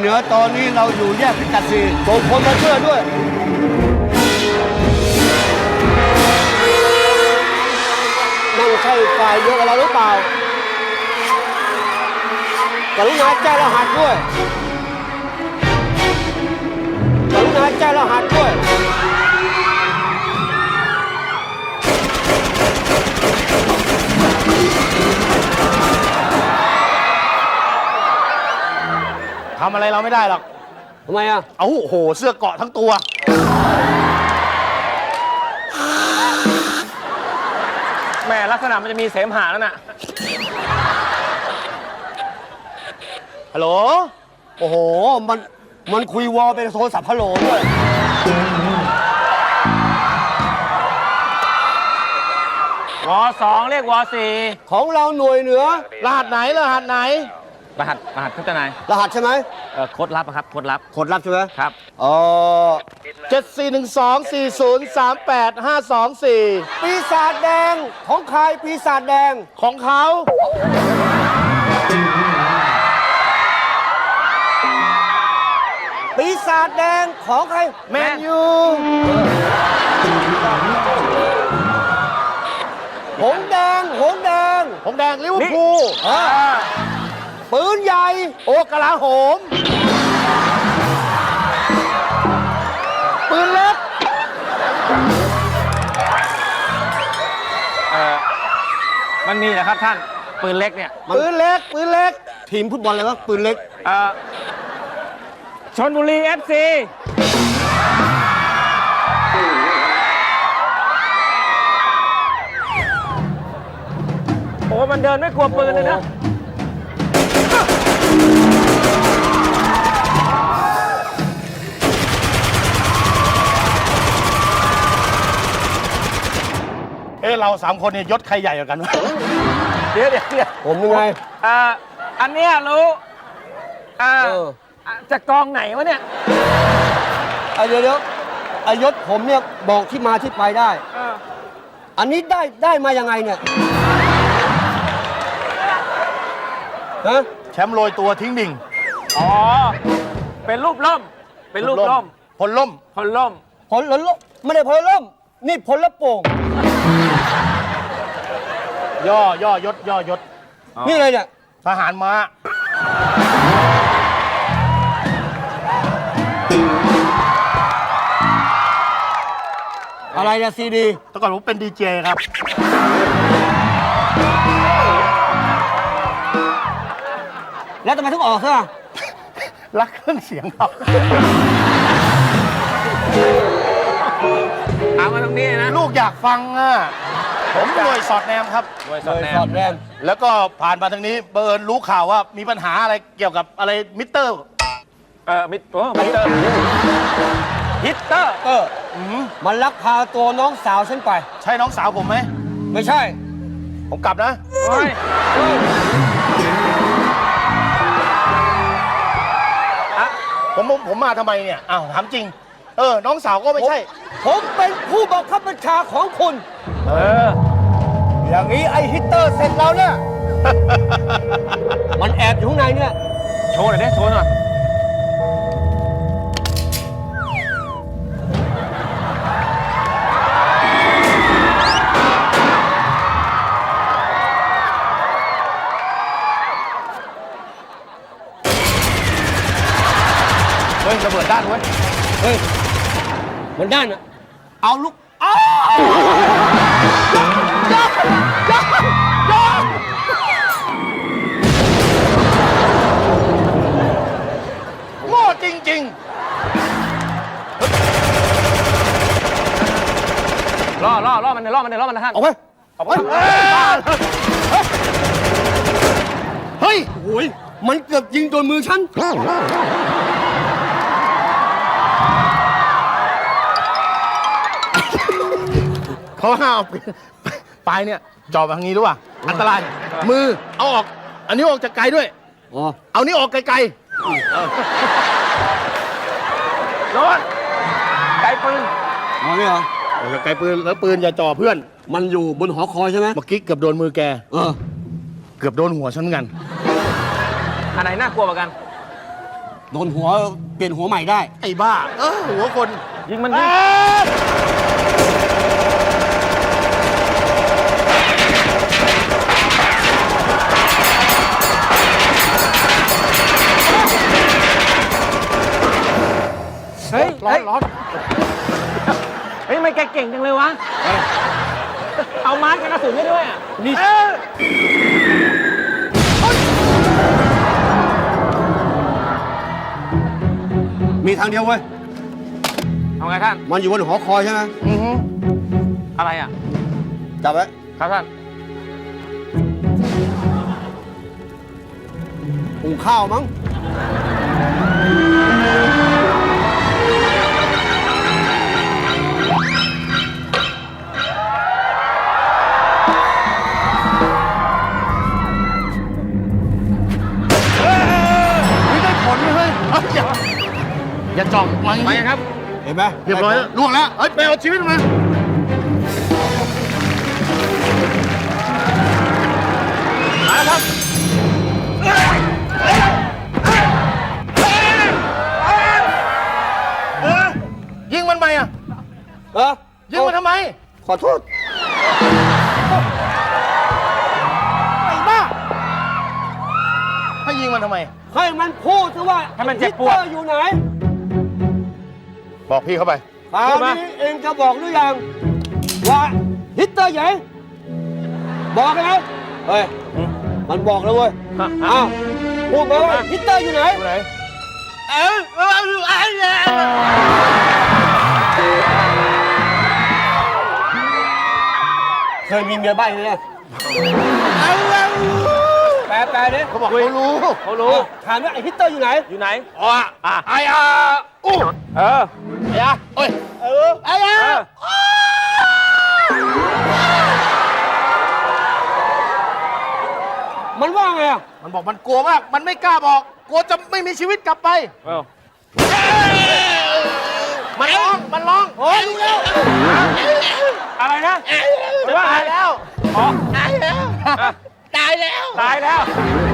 เหนือตอนนี้เราอยู่แยกพิกัดสี่ส่งคนมาช่วยด้วย นั่นใช่ฝ่ายเดียวกับเราหรือเปล่ากรุณาแจ้งรหัสด้วยกรุณาแจ้งรหัสด้วยำอะไรเราไม่ได้หรอก ทำไมอะ เอาโอ้โห เสื้อเกาะทั้งตัว แหม่ลักษณะมันจะมีเสมหะแล้วน่ะ ฮัลโหล โอ้โห มัน มันคุยวอลเป็นโทรศัพท์ฮัลโหลด้วยวสองเรียกวสี่ของเราหน่วยเหนือ รหัสไหนรหัสไหน รหัสรหัสครับเจ้านายรหัสใช่ไหมเอ่อโค้ดลับอะครับโค้ดลับกดรับใช่ไหมครับเออเจ็ดสี่หนึ่งสองสี่ศูนย์สามแปดห้าสองสี่ปีศาจแดงของใครปีศาจแดง ของเขาปีศาจแดงของใครแมนยู หงแดง หงแดง ผมแดงลิเวอร์พูลเออ ปืนใหญ่ โอ้กลาโหม ปืนเล็กเอ่อมันมีนะครับท่านปืนเล็กเนี่ยมันปืนเล็กปืนเล็ก ทีมฟุตบอลอะไรวะปืนเล็ก เอ่อชนบุรีเอฟซีโอ้มันเดินไม่กลัวปืนเลยนะ เอ้เราสามคนเนี่ยยศใครใหญ่กว่ากันวะเดี๋ยวเดี๋ยวเดี๋ยวผมยังไงเอ่ออันเนี้ยรู้เอ่อเออ อะจะกองไหนวะเนี่ยอะเดี๋ยวเดี๋ยวอายศผมเนี่ยบอกที่มาที่ไปได้ เออ อันนี้ได้ได้มายังไงเนี่ยฮะแชมป์โรยตัวทิ้งดิ่งอ๋อ เป็นรูปล่ม เป็นรูปล่มพลล่ม คนล่ม ผลลไม่ได้ผลล่มนี่ผลละโป่ง ย่อย่อยศย่อยศอ๋อนี่เลยเนี่ยทหารม้าอะไรเนี่ยซีดีแต่ก่อนผมเป็นดีเจครับ แล้วทำไมถึงออกซะรักเครื่องเสียงครับ ถามมาตรงนี้นะ ลูกอยากฟังอะผมหน่วยสอดแนมครับมวยสอดแนสมอดแนม แล้วก็ผ่านมาทางนี้เบิร์นรู้ข่าวว่ามีปัญหาอะไรเกี่ยวกับอะไรมิเตอร์เออมิดโอ้มิเตอร์ฮิตเตอร์เออมันลักพาตัวน้องสาวฉันไป ใช่น้องสาวผมไหมไม่ใช่ ผมกลับนะ โอ้ยอะผมผมผมมาทำไมเนี่ยอ้าวถามจริง เออ น้องสาวก็ไม่ใช่ ผมเป็นผู้บังคับบัญชาของคุณ เออ อย่างนี้ไอฮิตเตอร์เสร็จแล้วเนี่ย มันแอบอยู่ข้างในเนี่ย โชว์หน่อยดิโชว์หน่อย เฮ้ยระเบิดด้านเว้ย เฮ้ย มันด้านอะเอาลูกโง่จริงล่อล่อล่อมันเลยล่อมันเลยล่อมันนะท่านเอาไปเอาไปเฮ้ยโอ้ยมันเกือบยิงโดนมือฉัน เขาห้ามเอาปลายเนี่ยจอบแบบนี้รู้ป่ะอันตราย มือเอาออก อันนี้ออกจากไกลด้วย อ๋อเอานี้ออกไกลโดนไกลปืนเอาเนี่ยเหรอๆออกจากไกลปืนแล้วปืนอย่าจ่อเพื่อน มันอยู่บนหอคอยใช่ไหมเมื่อกี้เกือบโดนมือแก เออ เกือบโดนหัวฉันเหมือนกัน อันไหนน่ากลัวกว่ากัน โดนหัวเปลี่ยนหัวใหม่ได้ ไอ้บ้า เออหัวคน ยิงมันยิง เฮ้ยทำไม่แกเก่งจังเลยวะ เอามาร์กกระสุนได้ด้วยอะนี่มีทางเดียวเว้ย เอาไงท่าน มันอยู่บนหอคอยใช่ไหมอือหืออะไรอะ จับไว้ ครับท่านหุงข้าวมั้ง จ่องมาอย่างไปนี้ครับ เห็นไหมเรียบร้อยแล้วล่วงแล้วเฮ้ยไปเอาชีวิตมามาแล้วครับยิงมันไปอะเออยิงมันทำไมขอโทษ ไอ้บ้าให้ยิงมันทำไม ให้มันพูดซิว่าให้มันเจ็บปวด ฮิตลอร์อยู่ไหน บอกพี่เข้าไป คราวนี้เองจะบอกหรือยังว่าฮิตเตอร์ใหญ่บอกไหมเฮ้ยมันบอกแล้วเว้ยฮะอ้าวพูดมาว่าฮะฮิตเตอร์อยู่ไหนอยู่ไหนเอ้ยเอ้ยเอ้ยเอ้ยเคยมีเมียใบ้ไหมเนี่ยแปลแปลดิเขาบอกเขารู้เขารู้ถามว่าไอ้ฮิตเตอร์อยู่ไหนอยู่ไหนอ๋ออะไอ้อาอู้เออ ไอ้อาเอ้ยเออไอ้อาเออมันว่าไงอะมันบอกมันกลัวมาก มันไม่กล้าบอก กลัวจะไม่มีชีวิตกลับไป เออมันร้อง มันร้องโอ้ยรู้แล้วอะไรนะจะว่าตาไงยแล้วอ๋อตายแล้วอะตายแล้ว ตายแล้วต